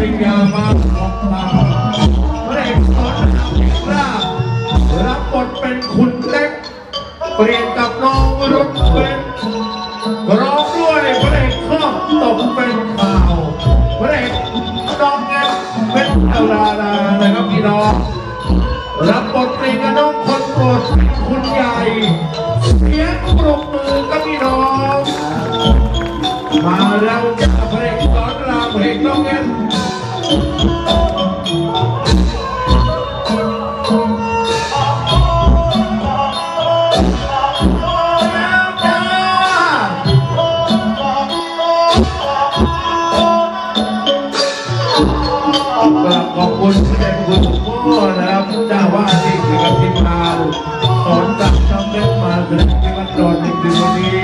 ริญญามาของทางพระเอกสอนรามเอกราบรับบทเป็นคุณเล็ก เปลี่ยนกับน้องรุษเป็นร้องด้วยพระเอกครอบตกเป็นข่าวพระเอกน้องแง่เป็นดาราดานะครับพี่น้องรับบทเป็นกับน้องคนโปรดคุณใหญ่เสียงปรบมือกับพี่น้อง คุณพระเดชคุณพ่อนะครับเจ้าว่าที่คือกับทีมานสอนตักน้ำเล็กมาแสดงที่วัดดอนในคืนวันนี้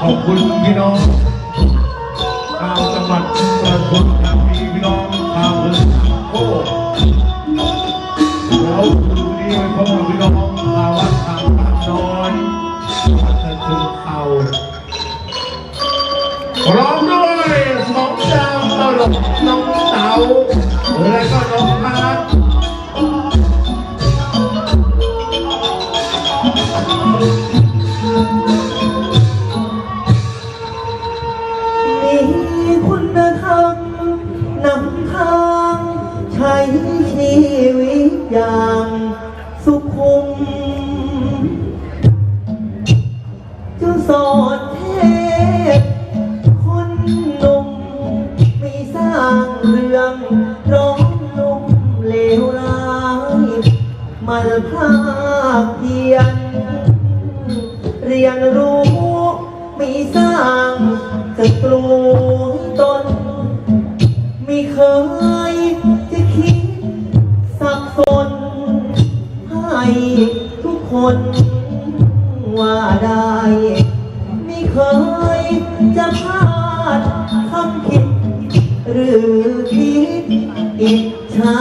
ขอบคุณพี่น้องชาวจังหวัดประทุมธานีพี่น้องชาวเมืองโคกแล้วคืนนี้ไปพบกับพี่น้องชาววัดทางบ้านน้อยวัดตะตึงเตาพร้อมด้วยสองดาวตล น้องเต๋าและก็น้อง มันพลาดเพียนเรียนรู้มีสร้างศัตรูตนไม่เคยจะคิดสักสนให้ทุกคนว่าได้ไม่เคยจะพลาดคำผิดหรือคิดอิจฉา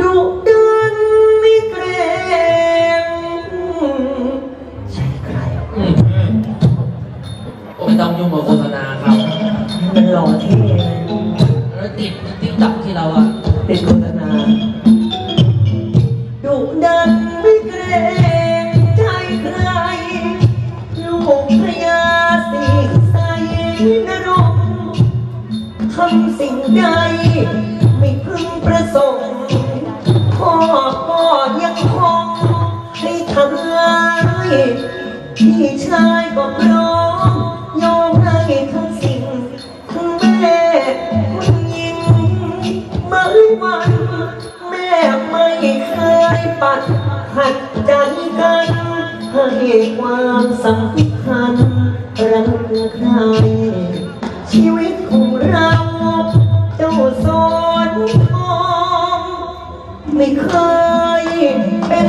ดุดันไม่เกรงใช่ใครอืมไม่ต้องยุ่งกับโฆษณาครับมันหล่อเท่เลยแล้วติดติ๊กตักที่เราอะติดโฆษณาดุดันไม่เกรงใจใครลูกพระยาสีใสนรก ทำสิ่งใด ไม่พึงประสงค์พ่อก็ยังคงให้ทำลายพี่ชายก็พร้อมยอมให้ทั้งสิ่งทั้งแม่คุณยิงมาวันแม่ไม่เคยปัดหัดใจกันให้ความสำคัญรักใครชีวิตของ เราเจ้าสอนองไม่เคยเป็น